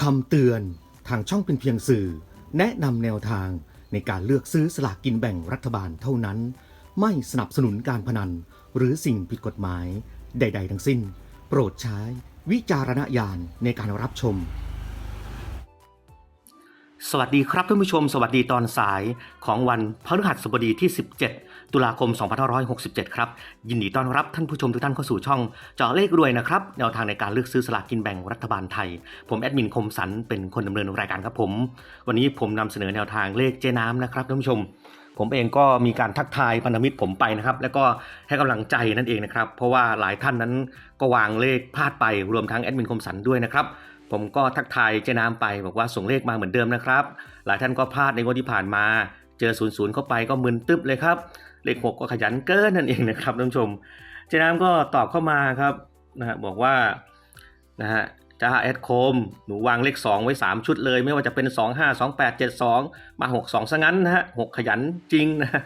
คำเตือนทางช่องเป็นเพียงสื่อ แนะนำแนวทางในการเลือกซื้อสลากกินแบ่งรัฐบาลเท่านั้น ไม่สนับสนุนการพนัน หรือสิ่งผิดกฎหมาย ใด ๆ ทั้งสิ้น โปรดใช้วิจารณญาณในการรับชม สวัสดีครับท่านผู้ชม สวัสดีตอนสายของวันพฤหัสบดีที่ 17 ตุลาคม 2567 ครับ ยินดีต้อนรับท่านผู้ชมทุกท่านเข้าสู่ช่องเจาะเลขรวยนะครับ แนวทางในการเลือกซื้อสลากกินแบ่งรัฐบาลไทย ผมแอดมินคมสันเป็นคนดำเนินรายการครับผม วันนี้ผมนำเสนอแนวทางเลขเจน้ำนะครับท่านผู้ชม ผมเองก็มีการทักทายพันธมิตรผมไปนะครับ แล้วก็ให้กำลังใจนั่นเองนะครับ เพราะว่าหลายท่านนั้นก็วางเลขพลาดไปรวมทั้งแอดมินคมสันด้วยนะครับ ผมก็ทักทายเจน้ำไป บอกว่าส่งเลขมาเหมือนเดิมนะครับ หลายท่านก็พลาดในงวดที่ผ่านมาเจอ0ูนย์เข้าไปก็มึนตึ๊บเลยครับ เลขหกก็ขยันเกินนั่นเองนะครับท่านผู้ชม เจน้ำก็ตอบเข้ามาครับนะฮะบอกว่านะฮะจ้าแอดโคม หนูวางเลข 2 ไว้ 3 ชุดเลย ไม่ว่าจะเป็น 2 5 2 8 7 2 มา 6 2ซะงั้นนะฮะหกขยันจริงนะ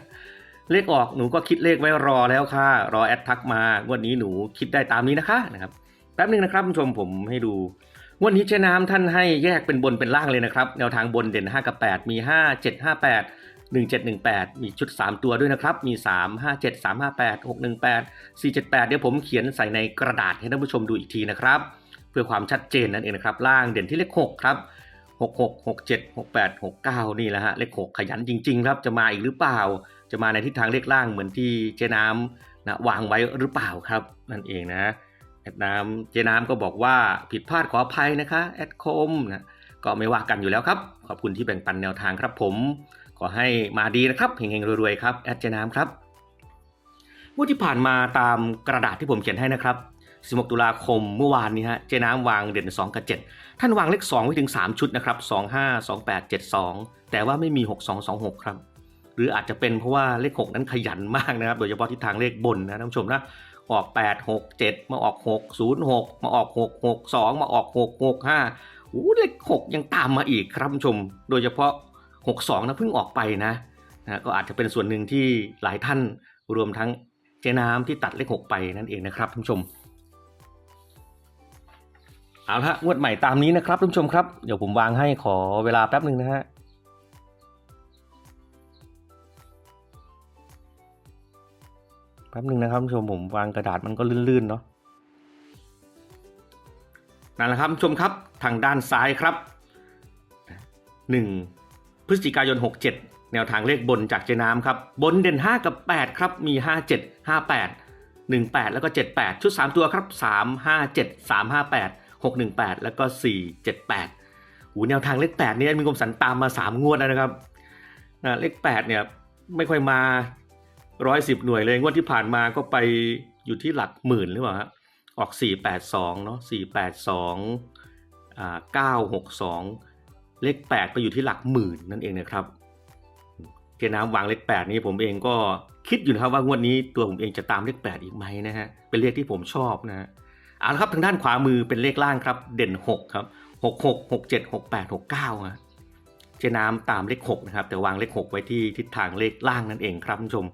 เลขออกหนูก็คิดเลขไว้รอแล้วค่ะ รอแอดทักมางวันนี้หนูคิดได้ตามนี้นะคะนะครับแป๊บนึงนะครับคุณผู้ชมผมให้ดู วันนี้เจ๊น้ำท่านให้แยกเป็นบนเป็นล่างเลยนะครับ แนวทางบนเด่น 5 กับ 8 มี 5 7 5 8 1 7 1 8 มีชุด 3 ตัวด้วยนะครับ มี 3 5 7 3 5 8 6 1 8 4 7 8 เดี๋ยวผมเขียนใส่ในกระดาษให้ท่านผู้ชมดูอีกทีนะครับ เพื่อความชัดเจนนั่นเองนะครับ ล่างเด่นที่เลข 6 ครับ 6 6 6 7 6 8 6 9 นี่แหละฮะ เลข 6 ขยันจริง ๆ ครับ จะมาอีกหรือเปล่า จะมาในทิศทางเลขล่างเหมือนที่เจ๊น้ำนะวางไว้หรือเปล่าครับ นั่นเองนะ แอดน้ำเจน้ำก็บอกว่าผิดพลาดขออภัยนะคะแอดคมนะก็ไม่ว่ากันอยู่แล้วครับ ขอบคุณที่แบ่งปันแนวทางครับผม ขอให้มาดีนะครับเฮงๆรวยๆครับแอดเจน้ำครับงวดที่ผ่านมาตามกระดาษที่ผมเขียนให้นะครับ 16 ตุลาคมเมื่อวานนี้ฮะเจน้ำวางเด่น 2 กับ 7 ท่านวางเลข 2 ไว้ถึง 3 ชุดนะครับ 2 5 2 8 7 2 แต่ว่าไม่มี 6 2 2 6 ครับ หรืออาจจะเป็นเพราะว่าเลข 6 นั้นขยันมากนะครับ โดยเฉพาะทิศทางเลขบนนะท่านผู้ชมนะ ออก 8 6 7 มาออก 6 0 6 มาออก 6 6 2 มาออก 6 6 5โอ้เลข6 ยังตามมาอีกครับชม โดยเฉพาะ 6 2 นะเพิ่งออกไปนะนะก็อาจจะเป็นส่วนหนึ่งที่หลายท่านรวมทั้งเจน้ำที่ตัดเลข 6 ไปนั่นเองนะครับท่านผู้ชม เอาละฮะงวดใหม่ตามนี้นะครับท่านผู้ชมครับ เดี๋ยวผมวางให้ขอเวลาแป๊บหนึ่งนะฮะ แป๊บหนึ่งนะครับผู้ชมผมวางกระดาษมันก็ลื่นๆเนาะนั่นแหละครับผู้ชมครับทางด้านซ้ายครับ 1 พฤศจิกายน 67 แนวทางเลขบนจากเจน้ำครับ บนเด่น 5 กับ 8 ครับ มี 57 58 18 แล้วก็ 78 ชุด 3 ตัวครับ 3 5 7 3 5 8 6 1 8 แล้วก็ 4 7 8หูแนวทางเลข8นี่มีกรมสันตามมา 3 งวดแล้วนะครับเลข8เนี่ยไม่ค่อยมา ร้อยสิบหน่วยเลยงวดที่ผ่านมาก็ไปอยู่ที่หลักหมื่นหรือเปล่าฮะออก 482 เนาะ482อ่า962 เลข 8 ไปอยู่ที่หลักหมื่นนั่นเองนะครับเจน้ำวางเลข 8 นี้ผมเองก็คิดอยู่นะครับว่างวดนี้ตัวผมเองจะตามเลข 8 อีกไหมนะฮะ เป็นเลขที่ผมชอบนะฮะเอาละครับทางด้านขวามือเป็นเลขล่างครับ เด่น 6 ครับ 66 67 68 69ฮะเจน้ำตามเลข 6 นะครับ แต่วางเลข 6 ไว้ที่ทิศทางเลขล่างนั่นเองครับคุณผู้ชม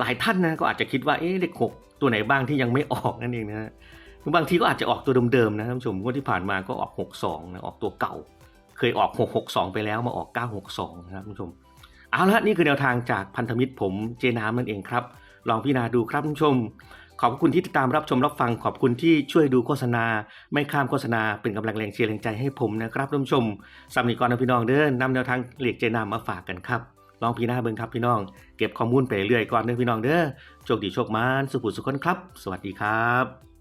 หลายท่านนะก็อาจจะคิดว่าเอ๊ะเลขหกตัวไหนบ้างที่ยังไม่ออกนั่นเองนะฮะบางทีก็อาจจะออกตัวเดิมๆนะท่านผู้ชมงวดที่ผ่านมาก็ออก 62นะออกตัวเก่า เคยออก 662 ไปแล้วมาออก 962นะครับท่านผู้ชมเอาละนี่คือแนวทางจากพันธมิตรผมเจน้ำนั่นเองครับ ลองพิจารณาดูครับท่านผู้ชม ขอบคุณที่ติดตามรับชมรับฟังขอบคุณที่ช่วยดูโฆษณา ไม่ข้ามโฆษณาเป็นกำลังแรงเชียร์แรงใจให้ผมนะครับท่านผู้ชมสำหรับก่อนพี่น้องเด้อนำแนวทางเหล็กเจน้ำมาฝากกันครับ ลองพี่หน้าเบิ่งครับพี่น้อง เก็บข้อมูลไปเรื่อยก่อนเด้อพี่น้องเด้อโชคดีโชคมานสุขุสุขคนครับ สวัสดีครับ